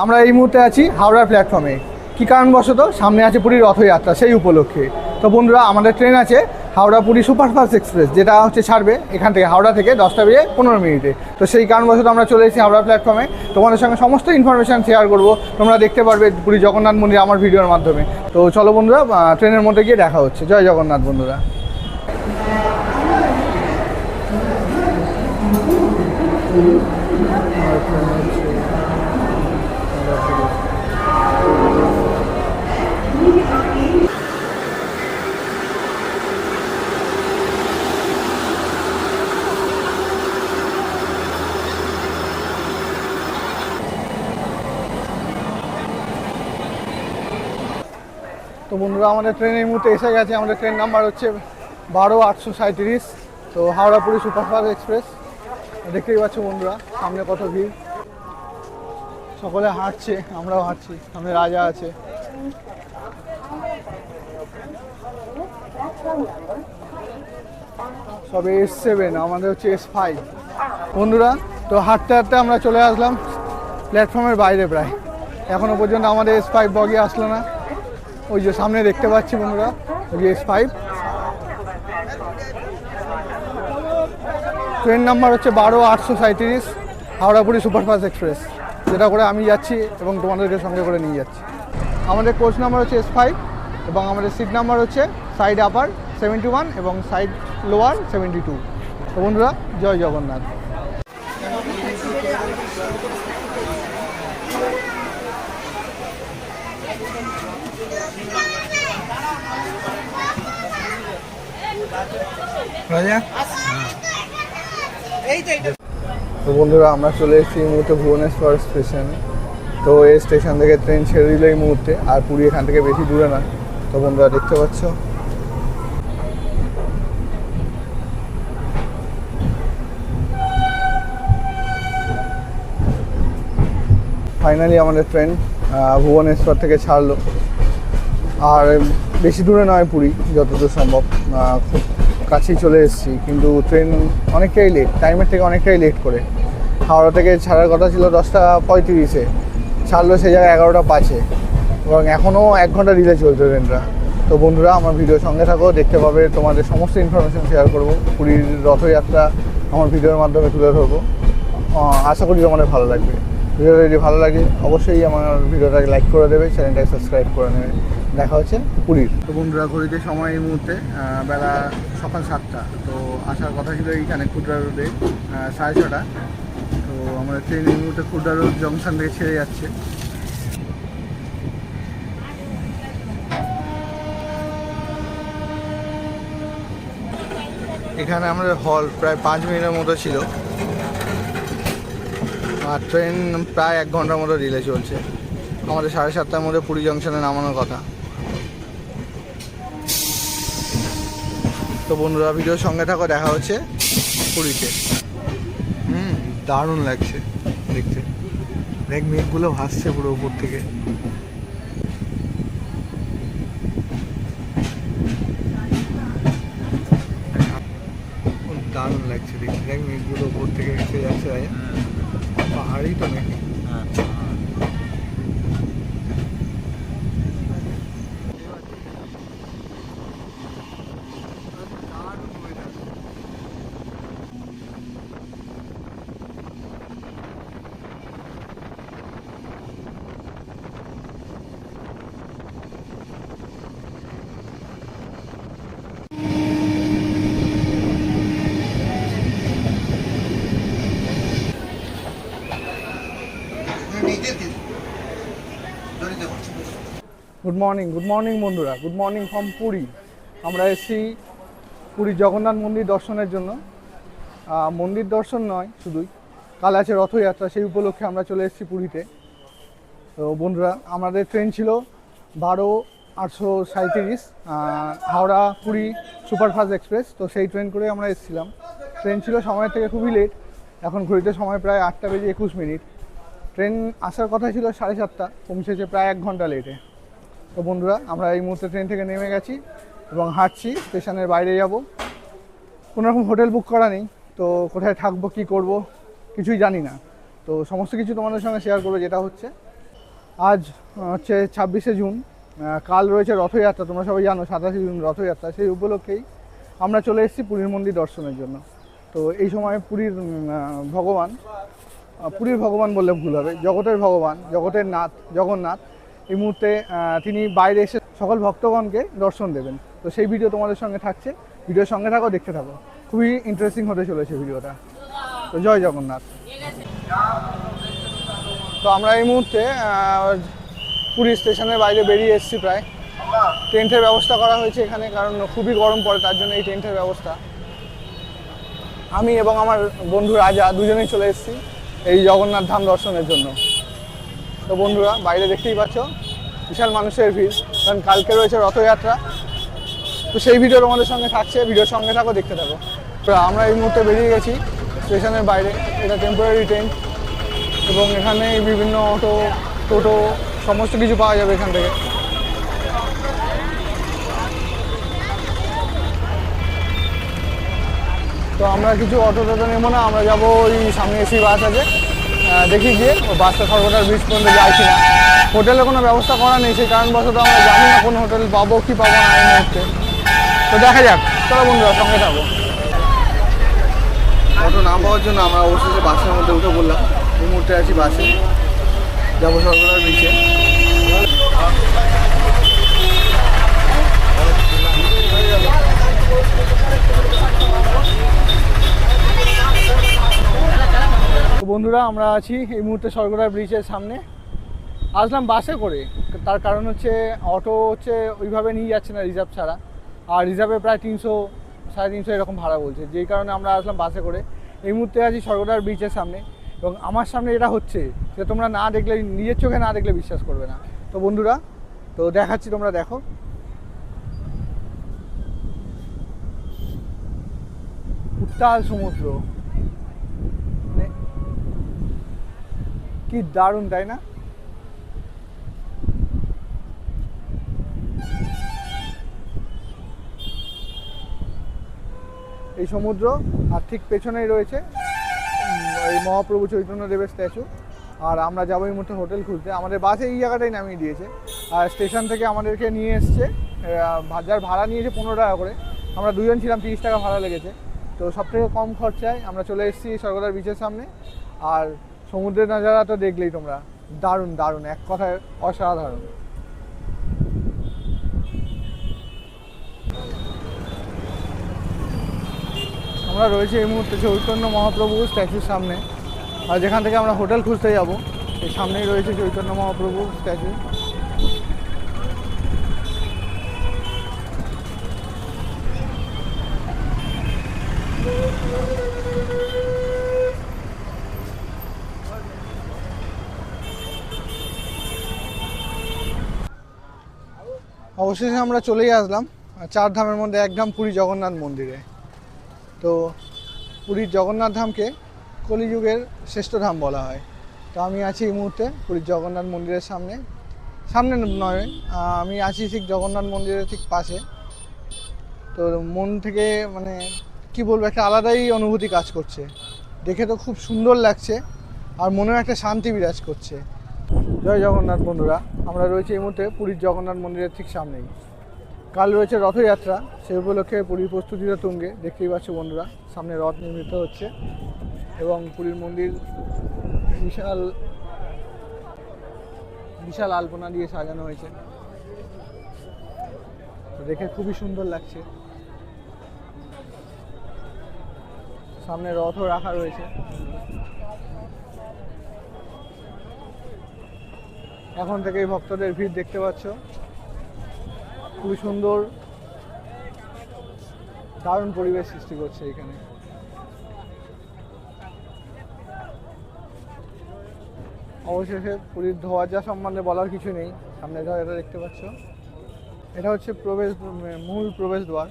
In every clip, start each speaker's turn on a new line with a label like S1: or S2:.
S1: আমরা এই মুহূর্তে আছি হাওড়ার প্ল্যাটফর্মে কী কারণবশত? সামনে আছে পুরীর রথযাত্রা সেই উপলক্ষে। তো বন্ধুরা, আমাদের ট্রেন আছে হাওড়া পুরী সুপারফাস্ট এক্সপ্রেস, যেটা হচ্ছে ছাড়বে এখান থেকে হাওড়া থেকে দশটা বেজে পনেরো মিনিটে। তো সেই কারণবশত আমরা চলে এসেছি হাওড়া প্ল্যাটফর্মে তোমাদের সঙ্গে সমস্ত ইনফরমেশান শেয়ার করব। তোমরা দেখতে পারবে পুরী জগন্নাথ মন্দির আমার ভিডিওর মাধ্যমে। তো চলো বন্ধুরা ট্রেনের মধ্যে গিয়ে দেখা হচ্ছে। জয় জগন্নাথ বন্ধুরা। তো বন্ধুরা, আমাদের ট্রেন এই মুহূর্তে এসে গেছে। আমাদের ট্রেন নাম্বার হচ্ছে বারো আটশো সাঁত্রিশ তো হাওড়া পুরী সুপারফাস্ট এক্সপ্রেস। দেখতেই পাচ্ছ বন্ধুরা, সামনে কত ভিড়। সকলে হাঁটছে, আমরাও হাঁটছি, সামনে রাজা আছে। সবে এস সেভেন আমাদের হচ্ছে এস ফাইভ বন্ধুরা, তো হাঁটতে হাঁটতে আমরা চলে আসলাম প্ল্যাটফর্মের বাইরে প্রায়। এখনও পর্যন্ত আমাদের এস ফাইভ বগি আসলো না। ওই যে সামনে দেখতে পাচ্ছি বন্ধুরা, ওই যে এস ফাইভ ট্রেন নাম্বার হচ্ছে বারো আটশো সাঁত্রিশ হাওড়াপুরি সুপারফাস্ট এক্সপ্রেস। যেটা করে আমি যাচ্ছি এবং তোমাদেরকে সঙ্গে করে নিয়ে যাচ্ছি। আমাদের কোচ নাম্বার হচ্ছে এস ফাইভ এবং আমাদের সিট নাম্বার হচ্ছে সাইড আপার সেভেন্টি ওয়ান এবং সাইড লোয়ার সেভেন্টি টু তো বন্ধুরা জয় জগন্নাথ। তো। বন্ধুরা, আমরা চলে এসেছি এই মুহূর্তে ভুবনেশ্বর স্টেশনে তো এই স্টেশন থেকে ট্রেন ছেড়ে দিল এই মুহূর্তে, আর পুরী এখান থেকে বেশি দূরে নয়। তো বন্ধুরা, দেখতে পাচ্ছ? ফাইনালি আমাদের ট্রেন ভুবনেশ্বর থেকে ছাড়লো। আর বেশি দূরে নয় পুরী, যতদূর সম্ভব। খুব কাছেই চলে এসেছি, কিন্তু ট্রেন অনেকটাই লেট টাইমের থেকে অনেকটাই লেট করে। হাওড়া থেকে ছাড়ার কথা ছিল দশটা পঁয়ত্রিশে, ছাড়লো সেই জায়গায় এগারোটা পাঁচে। এবং এখনও এক ঘণ্টা ডিলে চলছে ট্রেনটা তো বন্ধুরা, আমার ভিডিও সঙ্গে থাকো, দেখতে পাবে তোমাদের সমস্ত ইনফরমেশন শেয়ার করব। পুরীর রথযাত্রা আমার ভিডিওর মাধ্যমে তুলে ধরবো। আশা করি তোমাদের ভালো লাগবে। ভিডিওটা যদি ভালো লাগে, অবশ্যই আমার ভিডিওটাকে লাইক করে দেবে চ্যানেলটাকে সাবস্ক্রাইব করে নেবে। দেখা হচ্ছে পুরীর। তো বন্ধুরা, ঘড়িতে সময় এই মুহূর্তে বেলা সকাল সাতটা। তো আসার কথা ছিল এইখানে খুচরা রোডে সাড়ে ছটা। তো আমাদের ট্রেন এই মুহূর্তে খুচরা রোড জংশন থেকে ছেড়ে যাচ্ছে। এখানে আমাদের হল প্রায় পাঁচ মিনিটের মতো ছিল। আর ট্রেন প্রায় এক ঘণ্টার মতো ডিলে চলছে। আমাদের সাড়ে সাতটার মধ্যে পুরী জংশনে নামানোর কথা। তো বন্ধুরা, ভিডিওর সঙ্গে থাকো, দেখা হচ্ছে পুরীতে। হুম, দারুণ লাগছে দেখতে। দেখ, মেঘগুলো ভাসছে পুরো উপর থেকে। দারুণ লাগছে দেখতে। দেখ, মেঘগুলো উপর থেকে এসে যাচ্ছে রাজা পাহাড়ই তো নাকি। গুড মর্নিং গুড মর্নিং বন্ধুরা। গুড মর্নিং ফ্রম পুরী আমরা এসেছি পুরী জগন্নাথ মন্দির দর্শনের জন্য। মন্দির দর্শন নয়, শুধুই। কাল আছে রথযাত্রা, সেই উপলক্ষে আমরা চলে এসেছি পুরীতে তো বন্ধুরা, আমাদের ট্রেন ছিল বারো আটশো সাঁত্রিশ হাওড়া পুরী সুপারফাস্ট এক্সপ্রেস। তো সেই ট্রেন করে আমরা এসেছিলাম। ট্রেন ছিল সময়ের থেকে খুবই লেট এখন ঘড়িতে সময় প্রায় আটটা বেজে একুশ মিনিট। ট্রেন আসার কথা ছিল সাড়ে সাতটা, পৌঁছেছে প্রায় এক ঘণ্টা লেটে তো বন্ধুরা, আমরা এই মুহূর্তে ট্রেন থেকে নেমে গেছি এবং হাঁটছি, স্টেশনের বাইরে যাব। কোনো রকম হোটেল বুক করা নেই, তো কোথায় থাকব, কি করব, কিছুই জানি না। তো সমস্ত কিছু তোমাদের সঙ্গে শেয়ার করব, যেটা হচ্ছে, আজ হচ্ছে ছাব্বিশে জুন কাল রয়েছে রথযাত্রা, তোমরা সবাই জানো সাতাশে জুন রথযাত্রা, সেই উপলক্ষেই আমরা চলে এসেছি পুরীর মন্দির দর্শনের জন্য। তো এই সময় পুরীর ভগবান পুরীর ভগবান বললে ভুল হবে, জগতের ভগবান, জগতের নাথ, জগন্নাথ এই মুহূর্তে তিনি বাইরে এসে সকল ভক্তগণকে দর্শন দেবেন। তো সেই ভিডিও তোমাদের সঙ্গে থাকছে। ভিডিওর সঙ্গে থাকো, দেখতে থাকো। খুবই ইন্টারেস্টিং হতে চলেছে ভিডিওটা। তো জয় জগন্নাথ। তো আমরা এই মুহূর্তে পুরী স্টেশনের বাইরে বেরিয়ে এসেছি প্রায়। টেন্টের ব্যবস্থা করা হয়েছে এখানে, কারণ খুবই গরম পড়ে, তার জন্য এই টেন্টের ব্যবস্থা। আমি এবং আমার বন্ধু রাজা দুজনেই চলে এসেছি এই জগন্নাথ ধাম দর্শনের জন্য। তো বন্ধুরা, বাইরে দেখতেই পাচ্ছ, বিশাল মানুষের ভিড়। কারণ কালকে রয়েছে রথযাত্রা। তো সেই ভিডিও তোমাদের সঙ্গে থাকছে, ভিডিওর সঙ্গে থাকো, দেখতে থাকো। তো আমরা এই মুহূর্তে বেরিয়ে গেছি স্টেশনের বাইরে। এটা টেম্পোরারি ট্রেন এবং এখানে বিভিন্ন অটো টোটো, সমস্ত কিছু পাওয়া যাবে এখান থেকে। তো আমরা কিছু অটো টোটো নেব না, আমরা যাব ওই সামনে এসি বাস আছে। দেখি গিয়ে বাসটা সর্বদার ব্রিজ পর্যন্ত যায় কিনা। হোটেলে কোনো ব্যবস্থা করা নেই, সেই কারণবশত আমরা জানি না কোন হোটেল পাবো, কি পাবো না এই মুহূর্তে। তো দেখা যাক, চলো বন্ধুরা, সঙ্গে থাকব অটো না পাওয়ার জন্য আমরা অবশেষে বাসের মধ্যে উঠে পড়লাম। এই মুহূর্তে আছি বাসে। যাব সর্বদার ব্রিজে তো বন্ধুরা, আমরা আছি এই মুহূর্তে স্বর্গরার ব্রিজের সামনে। আসলাম বাসে করে। তার কারণ হচ্ছে অটো হচ্ছে ওইভাবে নিয়ে যাচ্ছে না রিজার্ভ ছাড়া। আর রিজার্ভে প্রায় তিনশো, সাড়ে তিনশো এরকম ভাড়া বলছে। যেই কারণে আমরা আসলাম বাসে করে। এই মুহূর্তে আছি স্বর্গরার ব্রিজের সামনে। এবং আমার সামনে এটা হচ্ছে যে তোমরা না দেখলে, নিজের চোখে না দেখলে বিশ্বাস করবে না। তো বন্ধুরা, তো দেখাচ্ছি তোমরা, দেখো। উত্তাল সমুদ্র মানে কি দারুণ, তাই না? এই সমুদ্র, আর ঠিক পেছনেই রয়েছে এই মহাপ্রভু চৈতন্য দেবের স্ট্যাচু। আর আমরা যাব এই মুহূর্তে হোটেল খুঁজতে আমাদের বাসে এই জায়গাটাই নামিয়ে দিয়েছে। আর স্টেশন থেকে আমাদেরকে নিয়ে এসছে যার ভাড়া নিয়েছে পনেরো টাকা করে। আমরা দুজন ছিলাম, তিরিশ টাকা ভাড়া লেগেছে। তো সব থেকে কম খরচায় আমরা চলে এসেছি স্বর্গদার বিচের সামনে। আর সমুদ্রের নজারা তো দেখলেই তোমরা। দারুণ দারুণ, এক কথায় অসাধারণ। আমরা রয়েছে এই মুহূর্তে চৈতন্য মহাপ্রভু স্ট্যাচুর সামনে। আর যেখান থেকে আমরা হোটেল খুঁজতে যাব, এই সামনেই রয়েছে চৈতন্য মহাপ্রভু স্ট্যাচু। অবশেষে আমরা চলেই আসলাম চার ধামের মধ্যে এক ধাম পুরী জগন্নাথ মন্দিরে। তো পুরীর জগন্নাথ ধামকে কলিযুগের শ্রেষ্ঠ ধাম বলা হয়। তো আমি আছি এই মুহূর্তে পুরীর জগন্নাথ মন্দিরের সামনে। সামনে নয় আমি আছি ঠিক জগন্নাথ মন্দিরের ঠিক পাশে। তো মন থেকে মানে কি বলব, একটা আলাদাই অনুভূতি কাজ করছে। দেখে তো খুব সুন্দর লাগছে, আর মনেও একটা শান্তি বিরাজ করছে। জয় জগন্নাথ বন্ধুরা, আমরা রয়েছি এই মুহূর্তে পুরীর জগন্নাথ মন্দিরের ঠিক সামনেই। কাল রয়েছে রথযাত্রা সেই উপলক্ষে পুরীর প্রস্তুতিটা তুঙ্গে, দেখতেই পাচ্ছ বন্ধুরা, সামনে রথ নির্মিত হচ্ছে এবং পুরীর মন্দির বিশাল বিশাল আলপনা দিয়ে সাজানো হয়েছে। দেখে খুবই সুন্দর লাগছে। সামনে রথও রাখা রয়েছে। এখন থেকেই ভক্তদের ভিড় দেখতে পাচ্ছ। খুবই সুন্দর, দারুণ পরিবেশ সৃষ্টি করছে এখানে। অবশেষে পুরীর ধোয়াজা সম্বন্ধে বলার কিছু নেই, সামনে ধর এটা দেখতে পাচ্ছ। এটা হচ্ছে প্রবেশ, মূল প্রবেশ দ্বার,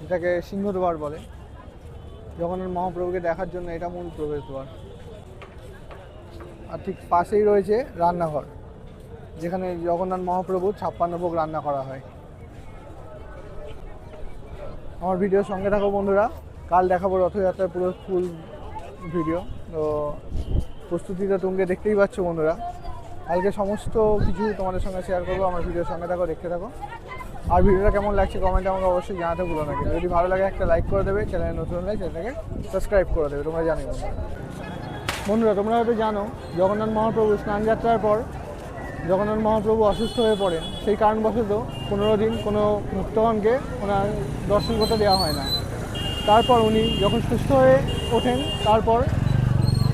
S1: যেটাকে সিংহদ্বার বলে। জগন্নাথ মহাপ্রভুকে দেখার জন্য এটা মূল প্রবেশ দ্বার। আর ঠিক পাশেই রয়েছে রান্নাঘর। যেখানে জগন্নাথ মহাপ্রভু ছাপ্পান্ন ভোগ রান্না করা হয়। আমার ভিডিওর সঙ্গে থাকো বন্ধুরা, কাল দেখাবো রথযাত্রার পুরো ফুল ভিডিও তো প্রস্তুতিটা তোমরা দেখতেই পাচ্ছ বন্ধুরা। কালকে সমস্ত কিছু তোমাদের সঙ্গে শেয়ার করব, আমার ভিডিওর সঙ্গে থাকো, দেখতে থাকো। আর ভিডিওটা কেমন লাগছে কমেন্টে আমাকে অবশ্যই জানাতে ভুলো না যদি ভালো লাগে একটা লাইক করে দেবে চ্যানেলে নতুন হলে চ্যানেলটাকে সাবস্ক্রাইব করে দেবে, তোমরা জানো বন্ধুরা। তোমরা হয়তো জানো, জগন্নাথ মহাপ্রভু স্নান যাত্রার পর জগন্নাথ মহাপ্রভু অসুস্থ হয়ে পড়েন, সেই কারণবশত পনেরো দিন কোনো মুক্তগণকে ওনার দর্শন করতে দেওয়া হয় না। তারপর উনি যখন সুস্থ হয়ে ওঠেন, তারপর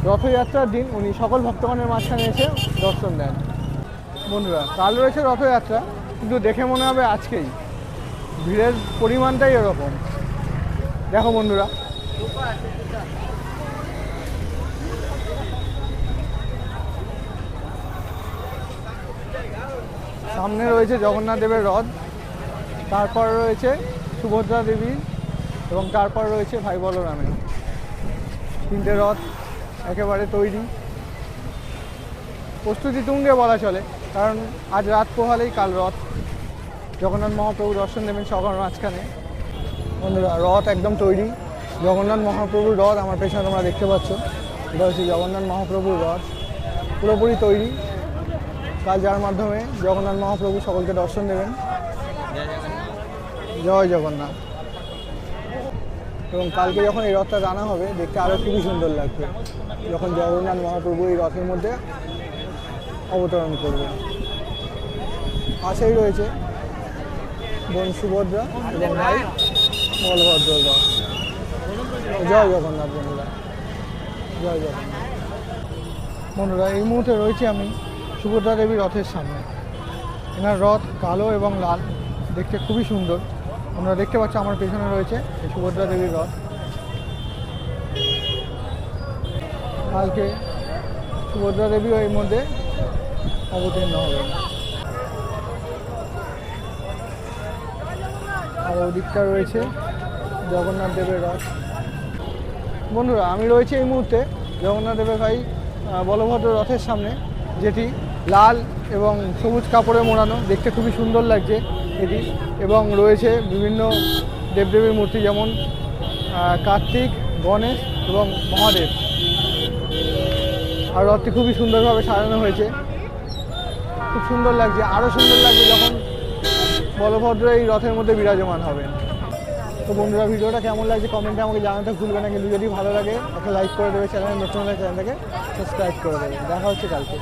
S1: রথযাত্রার দিন উনি সকল ভক্তগণের মাঝখানে এসে দর্শন দেন। বন্ধুরা, কাল রয়েছে রথযাত্রা, কিন্তু দেখে মনে হবে আজকেই। ভিড়ের পরিমাণটাই এরকম। দেখো বন্ধুরা। সামনে রয়েছে জগন্নাথ দেবের রথ, তারপর রয়েছে সুভদ্রা দেবী এবং তারপর রয়েছে ভাই বলরামের তিনটে রথ একেবারে তৈরি। প্রস্তুতি তুঙ্গে বলা চলে, কারণ আজ রাত পোহালেই কাল রথ। জগন্নাথ মহাপ্রভু দর্শন দেবেন সকল মাঝখানে। বন্ধুরা, রথ একদম তৈরি। জগন্নাথ মহাপ্রভুর রথ আমার পেছনে তোমরা দেখতে পাচ্ছ। এটা হচ্ছে জগন্নাথ মহাপ্রভুর রথ। পুরোপুরি তৈরি। কাল যার মাধ্যমে জগন্নাথ মহাপ্রভু সকলকে দর্শন দেবেন। জয় জগন্নাথ। এবং কালকে যখন এই রথটা টানা হবে, দেখতে আরও খুবই সুন্দর লাগবে। যখন জগন্নাথ মহাপ্রভু এই রথের মধ্যে অবতরণ করবে। পাশেই রয়েছে বোন সুভদ্রা এবং ভাই বলভদ্র রথ জয় জগন্নাথ বন্ধুরা। জয় জগন্নাথ। বন্ধুরা, এই মুহূর্তে রয়েছে আমি সুভদ্রা দেবী রথের সামনে। এনার রথ কালো এবং লাল, দেখতে খুবই সুন্দর। আমরা দেখতে পাচ্ছি আমার পেছনে রয়েছে এই সুভদ্রা দেবীর রথ। কালকে সুভদ্রা দেবীও এর মধ্যে অবতীর্ণ হবে আর ওদিকটা রয়েছে জগন্নাথ দেবের রথ। বন্ধুরা, আমি রয়েছি এই মুহূর্তে জগন্নাথ দেবের ভাই বলভদ্র রথের সামনে, যেটি লাল এবং সবুজ কাপড়ে মোড়ানো, দেখতে খুবই সুন্দর লাগছে এটি। এবং রয়েছে বিভিন্ন দেবদেবীর মূর্তি যেমন কার্তিক, গণেশ এবং মহাদেব। আর রথটি খুবই সুন্দরভাবে সাজানো হয়েছে। খুব সুন্দর লাগছে, আরও সুন্দর লাগবে যখন বলভদ্র এই রথের মধ্যে বিরাজমান হবেন। তো বন্ধুরা, ভিডিওটা কেমন লাগছে কমেন্টে আমাকে জানাতে ভুলবে না, কিন্তু যদি ভালো লাগে, একটা লাইক করে দেবে চ্যানেল, নতুন হলে চ্যানেলটাকে সাবস্ক্রাইব করে দেবে। দেখা হচ্ছে কালকে।